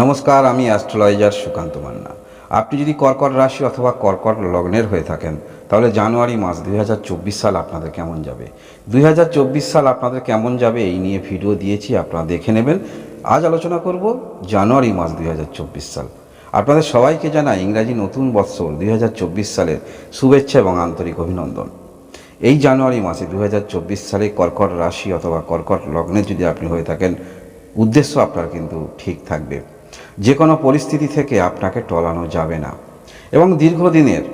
নমস্কার, আমি অ্যাস্ট্রোলজার সুকান্ত মান্না। আপনি যদি কর্কট রাশি অথবা কর্কট লগ্নের হয়ে থাকেন, তাহলে জানুয়ারি মাস দুই হাজার চব্বিশ সাল আপনাদের কেমন যাবে? দুই হাজার চব্বিশ সাল আপনাদের কেমন যাবে এই নিয়ে ভিডিও দিয়েছি, আপনারা দেখে নেবেন। আজ আলোচনা করব জানুয়ারি মাস দুই হাজার চব্বিশ সাল। আপনাদের সবাইকে জানাই ইংরাজি নতুন বৎসর দুই হাজার চব্বিশ সালের শুভেচ্ছা এবং আন্তরিক অভিনন্দন। এই জানুয়ারি মাসে দুই হাজার চব্বিশ সালে কর্কট রাশি অথবা কর্কট লগ্নে যদি আপনি হয়ে থাকেন, উদ্দেশ্য আপনার কিন্তু ঠিক থাকবে। যে কোনো পরিস্থিতি থেকে আপনাকে টলানো যাবে না। এবং দীর্ঘদিনের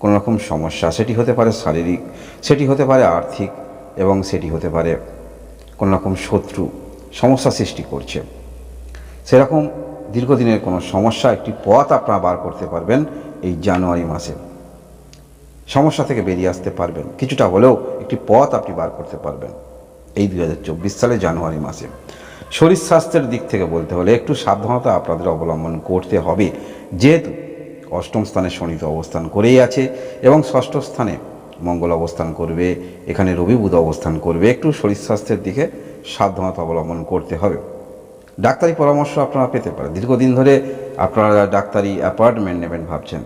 কোনো রকম সমস্যা, সেটি হতে পারে শারীরিক, সেটি হতে পারে আর্থিক, এবং সেটি হতে পারে কোনো রকম শত্রু, সমস্যা সৃষ্টি করছে। সেরকম দীর্ঘদিনের কোনো সমস্যা, একটি পথ আপনারা বার করতে পারবেন এই জানুয়ারি মাসে। সমস্যা থেকে বেরিয়ে আসতে পারবেন, কিছুটা হলেও একটি পথ আপনি বার করতে পারবেন এই দু হাজার চব্বিশ সালে জানুয়ারি মাসে। শরীর স্বাস্থ্যের দিক থেকে বলতে হলে একটু সাবধানতা আপনাদের অবলম্বন করতে হবে। যেহেতু অষ্টম স্থানে শনিত অবস্থান করেই আছে এবং ষষ্ঠ স্থানে মঙ্গল অবস্থান করবে, এখানে রবি বুধ অবস্থান করবে, একটু শরীর স্বাস্থ্যের দিকে সাবধানতা অবলম্বন করতে হবে। ডাক্তারি পরামর্শ আপনারা পেতে পারেন। দীর্ঘদিন ধরে আপনারা ডাক্তারি অ্যাপয়েন্টমেন্ট নেবেন ভাবছেন,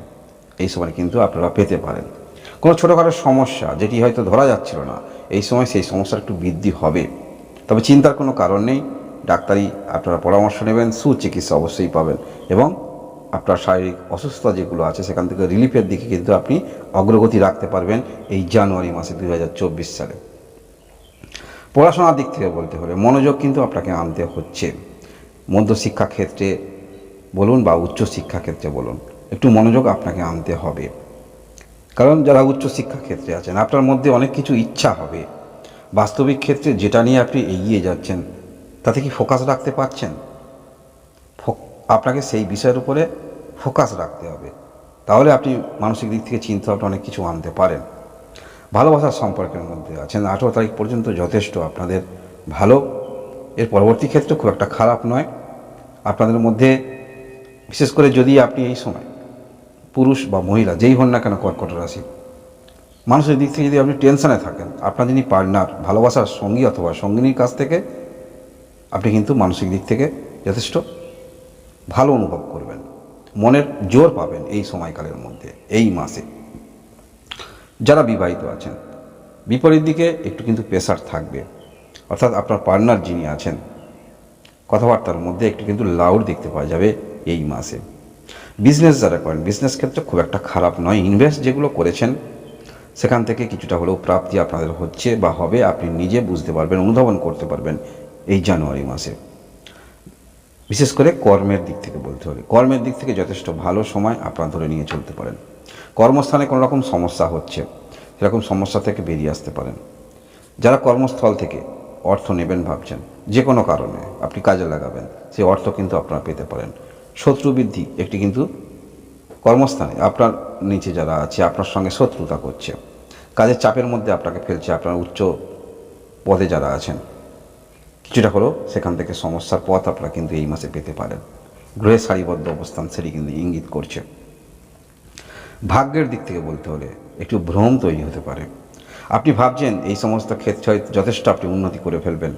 এই সময় কিন্তু আপনারা পেতে পারেন। কোনো ছোটোখাটো সমস্যা যেটি হয়তো ধরা যাচ্ছিল না, এই সময় সেই সমস্যার একটু বৃদ্ধি হবে। তবে চিন্তার কোনো কারণ নেই। ডাক্তারি আপনারা পরামর্শ নেবেন, সুচিকিৎসা অবশ্যই পাবেন এবং আপনার শারীরিক অসুস্থতা যেগুলো আছে সেখান থেকে রিলিফের দিকে কিন্তু আপনি অগ্রগতি রাখতে পারবেন এই জানুয়ারি মাসে দু হাজার চব্বিশ সালে। পড়াশোনার দিক থেকে বলতে হলে মনোযোগ কিন্তু আপনাকে আনতে হচ্ছে। মধ্যশিক্ষা ক্ষেত্রে বলুন বা উচ্চ শিক্ষা ক্ষেত্রে বলুন, একটু মনোযোগ আপনাকে আনতে হবে। কারণ যারা উচ্চ শিক্ষা ক্ষেত্রে আছেন, আপনার মধ্যে অনেক কিছু ইচ্ছা হবে। বাস্তবিক ক্ষেত্রে যেটা নিয়ে আপনি এগিয়ে যাচ্ছেন তাতে কি ফোকাস রাখতে পারছেন? আপনাকে সেই বিষয়ের উপরে ফোকাস রাখতে হবে। তাহলে আপনি মানসিক দিক থেকে চিন্তা ভাবনা অনেক কিছু আনতে পারেন। ভালোবাসার সম্পর্কের মধ্যে আছেন। আঠেরো তারিখ পর্যন্ত যথেষ্ট আপনাদের ভালো। এর পরবর্তী ক্ষেত্রে খুব একটা খারাপ নয়। আপনাদের মধ্যে বিশেষ করে যদি আপনি এই সময় পুরুষ বা মহিলা, যেই হন না কেন কর্কট রাশি মানুষের দিক থেকে যদি আপনি টেনশনে থাকেন, আপনার যিনি পার্টনার ভালোবাসার সঙ্গী অথবা সঙ্গিনীর কাছ থেকে আপনি কিন্তু মানসিক দিক থেকে যথেষ্ট ভালো অনুভব করবেন। মনের জোর পাবেন এই সময়কালের মধ্যে, এই মাসে। যারা বিবাহিত আছেন, বিপরীত দিকে একটু কিন্তু প্রেশার থাকবে। অর্থাৎ আপনার পার্টনার যিনি আছেন, কথাবার্তার মধ্যে একটু কিন্তু লাউড দেখতে পাওয়া যাবে এই মাসে। বিজনেস যারা করেন বিজনেস ক্ষেত্রে খুব একটা খারাপ নয়। ইনভেস্ট যেগুলো করেছেন, সেখান থেকে কিছুটা হলেও প্রাপ্তি আপনাদের হচ্ছে বা হবে। আপনি নিজে বুঝতে পারবেন, অনুধাবন করতে পারবেন এই জানুয়ারি মাসে। বিশেষ করে কর্মের দিক থেকে বলতে হবে। কর্মের দিক থেকে যথেষ্ট ভালো সময় আপনারা ধরে নিয়ে চলতে পারেন। কর্মস্থানে কোনো রকম সমস্যা হচ্ছে, সেরকম সমস্যা থেকে বেরিয়ে আসতে পারেন। যারা কর্মস্থল থেকে অর্থ নেবেন ভাবছেন, যে কোনো কারণে আপনি কাজে লাগাবেন সেই অর্থ কিন্তু আপনারা পেতে পারেন। শত্রু বৃদ্ধি একটি কিন্তু কর্মস্থানে। আপনার নিচে যারা আছে, আপনার সঙ্গে শত্রুতা করছে। কাজের চাপের মধ্যে আপনাকে ফেলছে, আপনার উচ্চ পদে যারা আছেন। কিছুটা হলেও সেখান থেকে সমস্যার পথ আপনারা কিন্তু এই মাসে পেতে পারেন। গ্রহে সারিবদ্ধ অবস্থান সেটি কিন্তু ইঙ্গিত করছে। ভাগ্যের দিক থেকে বলতে হলে একটু ভ্রম তৈরি হতে পারে। আপনি ভাবছেন এই সমস্ত ক্ষেত্রে যথেষ্ট আপনি উন্নতি করে ফেলবেন।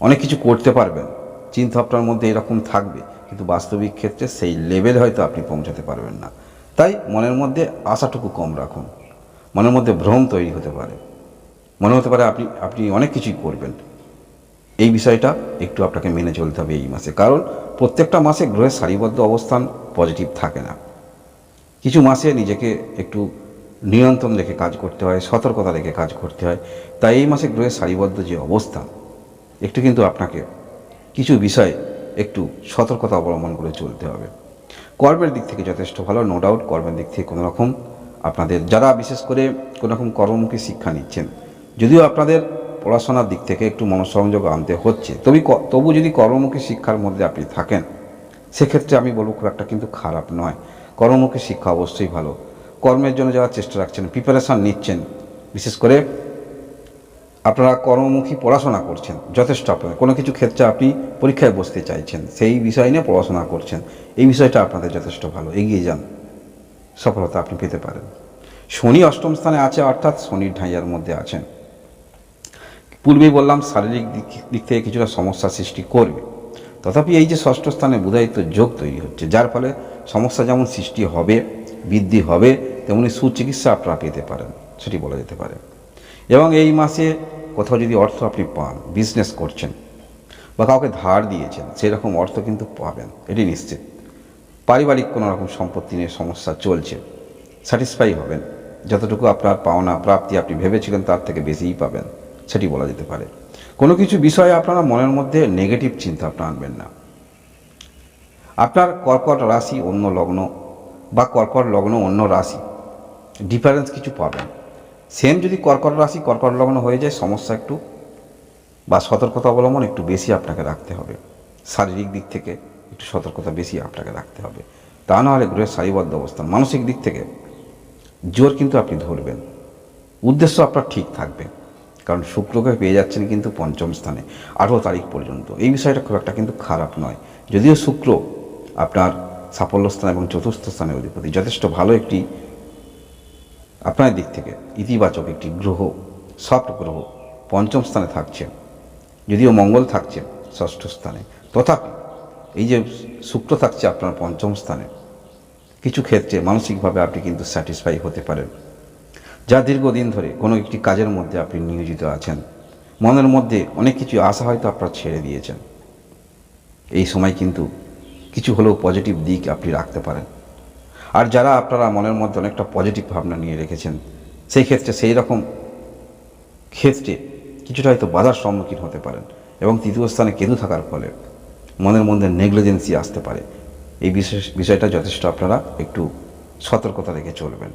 অনেক কিছু করতে পারবেন। চিন্তা আপনার মধ্যে এরকম থাকবে, কিন্তু বাস্তবিক ক্ষেত্রে সেই লেভেল হয়তো আপনি পৌঁছাতে পারবেন না। তাই মনের মধ্যে আশাটুকু কম রাখুন। মনের মধ্যে ভ্রম তৈরি হতে পারে। মনে হতে পারে আপনি আপনি অনেক কিছুই করবেন। এই বিষয়টা একটু আপনাকে মেনে চলতে হবে এই মাসে। কারণ প্রত্যেকটা মাসে গ্রহের সারিবদ্ধ অবস্থান পজিটিভ থাকে না। কিছু মাসে নিজেকে একটু নিয়ন্ত্রণ রেখে কাজ করতে হয়, সতর্কতা রেখে কাজ করতে হয়। তাই এই মাসে গ্রহের সারিবদ্ধ যে অবস্থান একটু কিন্তু আপনাকে কিছু বিষয়ে একটু সতর্কতা অবলম্বন করে চলতে হবে। কর্মের দিক থেকে যথেষ্ট ভালো নো ডাউট কর্মের দিক থেকে কোনো রকম আপনাদের, যারা বিশেষ করে কোনো রকম কর্মমুখী শিক্ষা নিচ্ছেন, যদিও আপনাদের পড়াশোনার দিক থেকে একটু মনসংযোগ আনতে হচ্ছে। তবে তবু যদি কর্মমুখী শিক্ষার মধ্যে আপনি থাকেন, সেক্ষেত্রে আমি বলব খুব একটা কিন্তু খারাপ নয়। কর্মমুখী শিক্ষা অবশ্যই ভালো। কর্মের জন্য যারা চেষ্টা রাখছেন প্রিপারেশান নিচ্ছেন, বিশেষ করে আপনারা কর্মমুখী পড়াশোনা করছেন, যথেষ্ট আপনাদের। কোনো কিছু ক্ষেত্রে আপনি পরীক্ষায় বসতে চাইছেন, সেই বিষয় নিয়ে পড়াশোনা করছেন, এই বিষয়টা আপনাদের যথেষ্ট ভালো। এগিয়ে যান। সফলতা আপনি পেতে পারেন। শনি অষ্টম স্থানে আছে, অর্থাৎ শনির ঢাইয়ার মধ্যে আছেন। পূর্বেই বললাম, শারীরিক দিক দিক থেকে কিছুটা সমস্যা সৃষ্টি করবে। তথাপি এই যে ষষ্ঠ স্থানে বুধায়িত্ব যোগ তৈরি হচ্ছে, যার ফলে সমস্যা যেমন সৃষ্টি হবে, বৃদ্ধি হবে, তেমনি সুচিকিৎসা আপনারা পেতে পারেন, সেটি বলা যেতে পারে। এবং এই মাসে কোথাও যদি অর্থ আপনি পান, বিজনেস করছেন, বা কাউকে ধার দিয়েছেন সেই রকম অর্থ কিন্তু পাবেন, এটি নিশ্চিত। পারিবারিক কোনো রকম সম্পত্তি নিয়ে সমস্যা চলছে স্যাটিসফাই হবেন। যতটুকু আপনার পাওনা, প্রাপ্তি আপনি ভেবেছিলেন, তার থেকে বেশিই পাবেন। সেটি বলা যেতে পারে। কোনো কিছু বিষয়ে আপনারা মনের মধ্যে নেগেটিভ চিন্তা আপনার আনবেন না। আপনার কর্কট রাশি অন্য লগ্ন বা কর্কট লগ্ন অন্য রাশি ডিফারেন্স কিছু পাবেন। সেম যদি কর্কট রাশি, কর্কট লগ্ন হয়ে যায়, সমস্যা একটু বা সতর্কতা অবলম্বন একটু বেশি আপনাকে রাখতে হবে। শারীরিক দিক থেকে একটু সতর্কতা বেশি আপনাকে রাখতে হবে। তা নাহলে গ্রহের সারিবদ্ধ অবস্থান, মানসিক দিক থেকে জোর কিন্তু আপনি ধরবেন। উদ্দেশ্য আপনার ঠিক থাকবে। কারণ শুক্রকে পেয়ে যাচ্ছেন কিন্তু পঞ্চম স্থানে, আঠেরো তারিখ পর্যন্ত। এই বিষয়টা খুব একটা কিন্তু খারাপ নয়। যদিও শুক্র আপনার সাফল্য স্থান এবং চতুর্থ স্থানের অধিপতি, যথেষ্ট ভালো একটি আপনার দিক থেকে ইতিবাচক একটি গ্রহ সফট গ্রহ, পঞ্চম স্থানে থাকছে। যদিও মঙ্গল থাকছে ষষ্ঠ স্থানে। তথাপি এই যে শুক্র থাকছে আপনার পঞ্চম স্থানে, কিছু ক্ষেত্রে মানসিকভাবে আপনি কিন্তু স্যাটিসফাই হতে পারেন। যা দীর্ঘদিন ধরে কোনো একটি কাজের মধ্যে আপনি নিয়োজিত আছেন, মনের মধ্যে অনেক কিছু আশা হয়তো আপনার ছেড়ে দিয়েছেন। এই সময় কিন্তু কিছু হলেও পজিটিভ দিক আপনি রাখতে পারেন। আর যারা আপনারা মনের মধ্যে অনেকটা পজিটিভ ভাবনা নিয়ে রেখেছেন, সেই ক্ষেত্রে সেই রকম ক্ষেত্রে কিছুটা হয়তো বাধার সম্মুখীন হতে পারেন এবং তৃতীয় স্থানে কেতু থাকার ফলে মনের মধ্যে নেগলিজেন্সি আসতে পারে। এই বিশেষ বিষয়টা যথেষ্ট আপনারা একটু সতর্কতা রেখে চলবেন।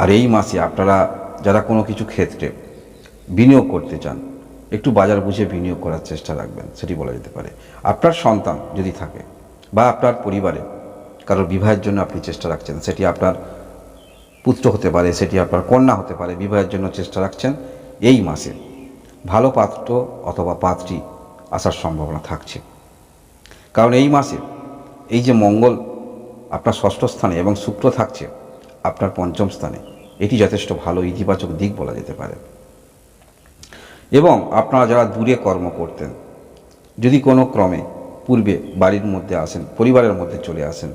আর এই মাসে আপনারা যারা কোনো কিছু ক্ষেত্রে বিনিয়োগ করতে চান, একটু বাজার বুঝে বিনিয়োগ করার চেষ্টা রাখবেন, সেটি বলা যেতে পারে। আপনার সন্তান যদি থাকে বা আপনার পরিবারে কারোর বিবাহের জন্য আপনি চেষ্টা রাখছেন, সেটি আপনার পুত্র হতে পারে, সেটি আপনার কন্যা হতে পারে, বিবাহের জন্য চেষ্টা রাখছেন, এই মাসে ভালো পাত্র অথবা পাত্রী আসার সম্ভাবনা থাকছে। কারণ এই মাসে এই যে মঙ্গল আপনার ষষ্ঠ স্থানে এবং শুক্র থাকছে আপনার পঞ্চম স্থানে। এটি যথেষ্ট ভালো ইতিবাচক দিক বলা যেতে পারে। এবং আপনারা যারা দূরে কর্ম করতেন, যদি কোনো ক্রমে পূর্বে বাড়ির মধ্যে আসেন, পরিবারের মধ্যে চলে আসেন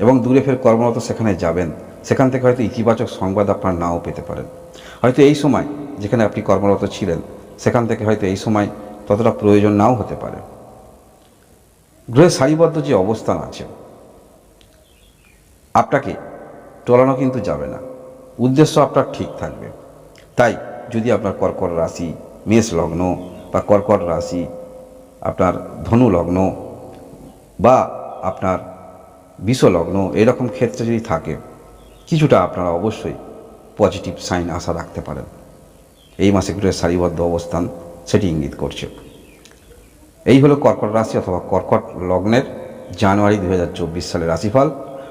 এবং দূরে ফের কর্মরত সেখানে যাবেন, সেখান থেকে হয়তো ইতিবাচক সংবাদ আপনার নাও পেতে পারেন। হয়তো এই সময় যেখানে আপনি কর্মরত ছিলেন, সেখান থেকে হয়তো এই সময় ততটা প্রয়োজন নাও হতে পারে। গ্রহের সারিবদ্ধ যে অবস্থান আছে, আপনাকে টলানো কিন্তু যাবে না। উদ্দেশ্য আপনার ঠিক থাকবে। তাই যদি আপনার কর্কট রাশি, মেষ লগ্ন বা কর্কট রাশি, আপনার ধনু লগ্ন বা আপনার বিষ লগ্ন এরকম ক্ষেত্রে যদি থাকে, কিছুটা আপনারা অবশ্যই পজিটিভ সাইন আশা রাখতে পারেন। এই মাসে গ্রহের সারিবদ্ধ অবস্থান, সেটি ইঙ্গিত করছে। এই হলো কর্কট রাশি অথবা কর্কট লগ্নের জানুয়ারি দু হাজার চব্বিশ সালের রাশিফল।